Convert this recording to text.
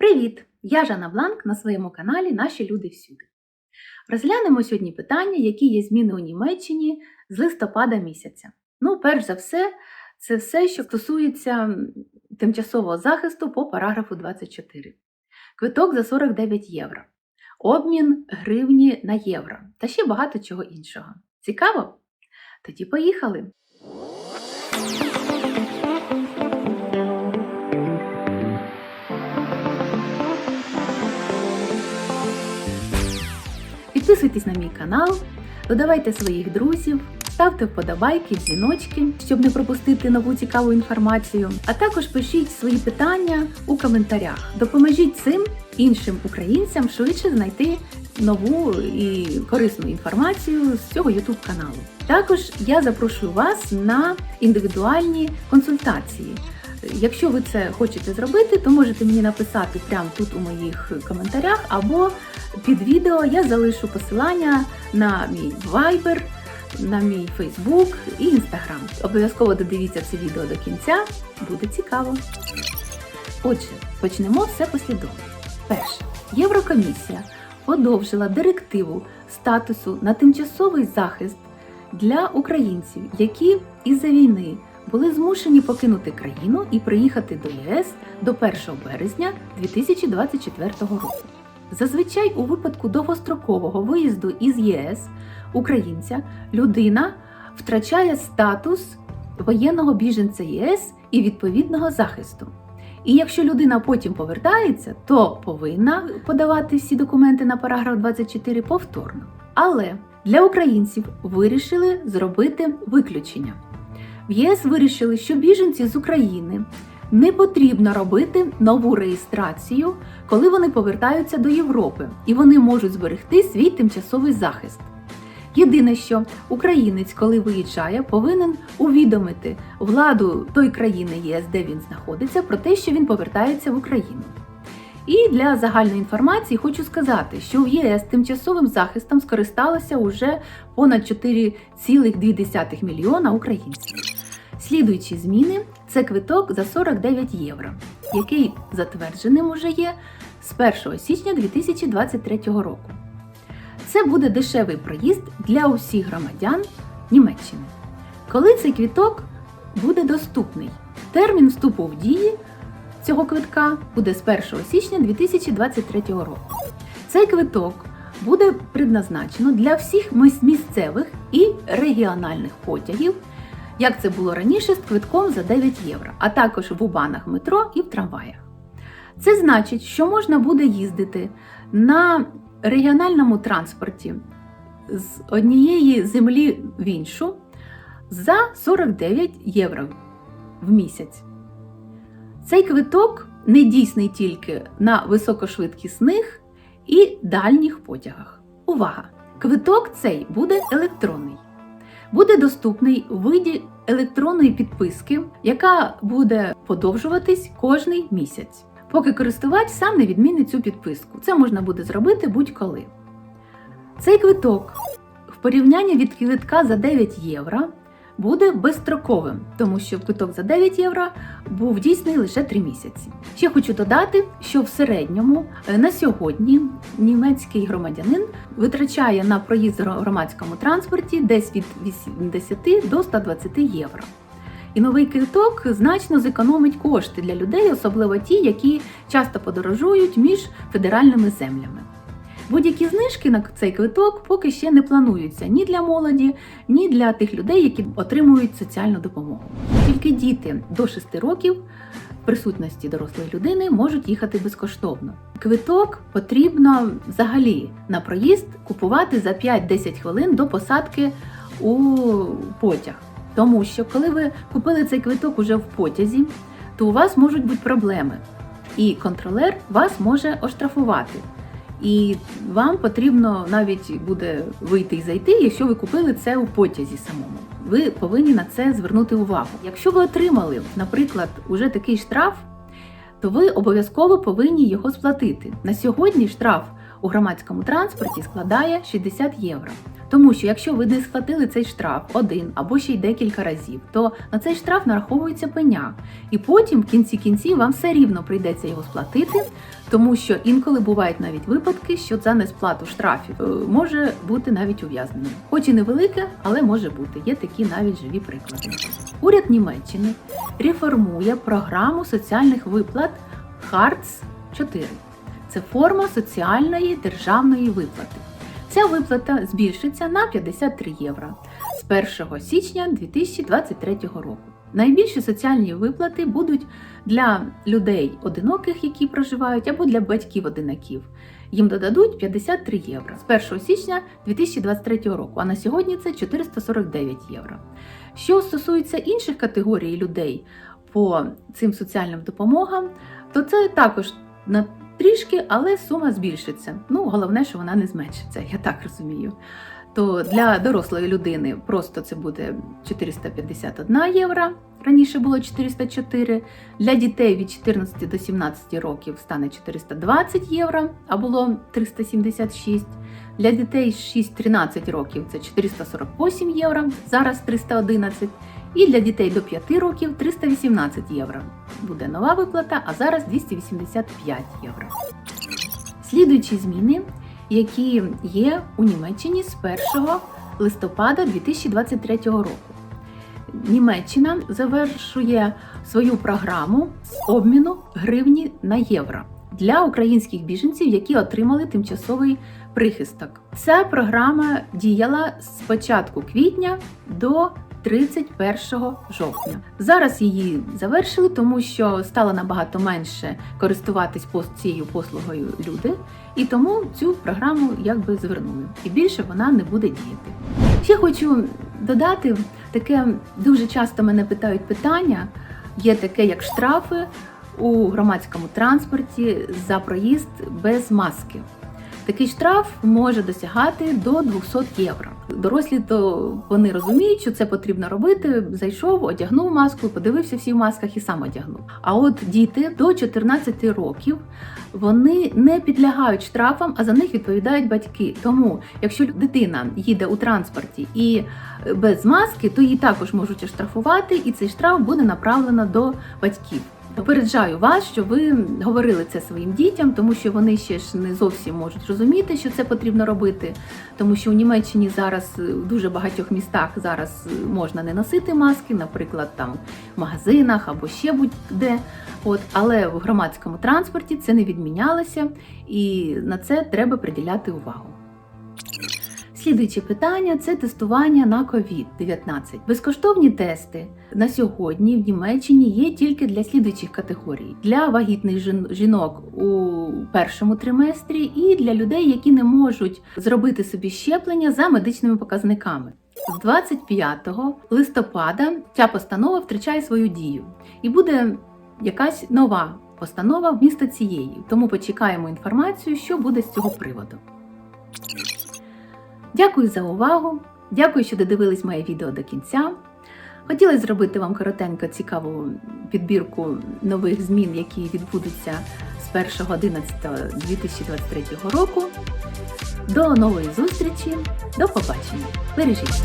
Привіт! Я Жанна Бланк на своєму каналі Наші люди всюди. Розглянемо сьогодні питання, які є зміни у Німеччині з листопада місяця. Ну, перш за все, це все, що стосується тимчасового захисту по параграфу 24. Квиток за 49 євро. Обмін гривні на євро та ще багато чого іншого. Цікаво? Тоді поїхали! Підписуйтесь на мій канал, додавайте своїх друзів, ставте вподобайки, дзвіночки, щоб не пропустити нову цікаву інформацію. А також пишіть свої питання у коментарях. Допоможіть цим іншим українцям швидше знайти нову і корисну інформацію з цього YouTube каналу. Також я запрошую вас на індивідуальні консультації. Якщо ви це хочете зробити, то можете мені написати прямо тут у моїх коментарях або під відео я залишу посилання на мій Viber, на мій Facebook і Instagram. Обов'язково додивіться це відео до кінця, буде цікаво. Отже, почнемо все послідовно. Перше, Єврокомісія подовжила директиву статусу на тимчасовий захист для українців, які із-за війни були змушені покинути країну і приїхати до ЄС до 1 березня 2024 року. Зазвичай у випадку довгострокового виїзду із ЄС українця людина втрачає статус воєнного біженця ЄС і відповідного захисту. І якщо людина потім повертається, то повинна подавати всі документи на параграф 24 повторно. Але для українців вирішили зробити виключення. В ЄС вирішили, що біженці з України не потрібно робити нову реєстрацію, коли вони повертаються до Європи, і вони можуть зберегти свій тимчасовий захист. Єдине, що українець, коли виїжджає, повинен увідомити владу той країни ЄС, де він знаходиться, про те, що він повертається в Україну. І для загальної інформації хочу сказати, що в ЄС тимчасовим захистом скористалося уже понад 4,2 мільйона українців. Слідуючі зміни це квиток за 49 євро, який затвердженим уже є з 1 січня 2023 року. Це буде дешевий проїзд для усіх громадян Німеччини. Коли цей квіток буде доступний? Термін вступу в дії цього квитка буде з 1 січня 2023 року. Цей квиток буде предназначено для всіх місцевих і регіональних потягів, як це було раніше з квитком за 9 євро, а також в убанах метро і в трамваях. Це значить, що можна буде їздити на регіональному транспорті з однієї землі в іншу за 49 євро в місяць. Цей квиток не дійсний тільки на високошвидкісних і дальніх потягах. Увага! Квиток цей буде електронний. Буде доступний у виді електронної підписки, яка буде подовжуватись кожний місяць, поки користувач сам не відмінить цю підписку. Це можна буде зробити будь-коли. Цей квиток в порівнянні від квитка за 9 євро буде безстроковим, тому що квиток за 9 євро був дійсний лише 3 місяці. Ще хочу додати, що в середньому е, на сьогодні німецький громадянин витрачає на проїзд в громадському транспорті десь від 80 до 120 євро. І новий квиток значно зекономить кошти для людей, особливо ті, які часто подорожують між федеральними землями. Будь-які знижки на цей квиток поки ще не плануються ні для молоді, ні для тих людей, які отримують соціальну допомогу. Тільки діти до 6 років в присутності дорослої людини можуть їхати безкоштовно. Квиток потрібно взагалі на проїзд купувати за 5-10 хвилин до посадки у потяг. Тому що коли ви купили цей квиток уже в потязі, то у вас можуть бути проблеми, і контролер вас може оштрафувати. І вам потрібно навіть буде вийти і зайти, якщо ви купили це у потязі самому. Ви повинні на це звернути увагу. Якщо ви отримали, наприклад, уже такий штраф, то ви обов'язково повинні його сплатити. На сьогодні штраф у громадському транспорті складає 60 євро. Тому що якщо ви не сплатили цей штраф один або ще й декілька разів, то на цей штраф нараховується пеня. І потім, в кінці кінців, вам все рівно прийдеться його сплатити, тому що інколи бувають навіть випадки, що за несплату штрафів е, може бути навіть ув'язнення. Хоч і невелике, але може бути. Є такі навіть живі приклади. Уряд Німеччини реформує програму соціальних виплат Hartz 4. Це форма соціальної державної виплати. Ця виплата збільшиться на 53 євро з 1 січня 2023 року. Найбільші соціальні виплати будуть для людей одиноких, які проживають, або для батьків-одинаків. Їм додадуть 53 євро з 1 січня 2023 року, а на сьогодні це 449 євро. Що стосується інших категорій людей по цим соціальним допомогам, то це також на трішки, але сума збільшиться. Ну, головне, що вона не зменшиться, я так розумію. То для дорослої людини просто це буде 451 євро. Раніше було 404. Для дітей від 14 до 17 років стане 420 євро, а було 376. Для дітей 6-13 років це 448 євро, зараз 311. І для дітей до 5 років 318 євро. Буде нова виплата, а зараз 285 євро. Слідуючі зміни, які є у Німеччині з 1 листопада 2023 року. Німеччина завершує свою програму з обміну гривні на євро для українських біженців, які отримали тимчасовий прихисток. Ця програма діяла з початку квітня до 31 жовтня. Зараз її завершили, тому що стало набагато менше користуватись цією послугою люди, і тому цю програму якби звернули. І більше вона не буде діяти. Ще хочу додати таке дуже часто мене питають питання. Є таке, як штрафи у громадському транспорті за проїзд без маски. Такий штраф може досягати до 200 євро. Дорослі то вони розуміють, що це потрібно робити. Зайшов, одягнув маску, подивився всі в масках і сам одягнув. А от діти до 14 років вони не підлягають штрафам, а за них відповідають батьки. Тому, якщо дитина їде у транспорті і без маски, то її також можуть оштрафувати, і цей штраф буде направлено до батьків. Попереджаю вас, що ви говорили це своїм дітям, тому що вони ще ж не зовсім можуть розуміти, що це потрібно робити. Тому що у Німеччині зараз е, в дуже багатьох містах зараз е, можна не носити маски, наприклад, там в магазинах або ще будь-де. От, але в громадському транспорті це не відмінялося, і на це треба приділяти увагу. Слідуюче питання це тестування на COVID-19. Безкоштовні тести на сьогодні в Німеччині є тільки для слідуючих категорій: для вагітних жінок у першому триместрі і для людей, які не можуть зробити собі щеплення за медичними показниками. З 25 листопада ця постанова втрачає свою дію і буде якась нова постанова вмісто цієї. Тому почекаємо інформацію, що буде з цього приводу. Дякую за увагу. Дякую, що додивились моє відео до кінця. Хотіла зробити вам коротенько цікаву підбірку нових змін, які відбудуться з 1.11.2023 року. До нової зустрічі, до побачення. Бережіть!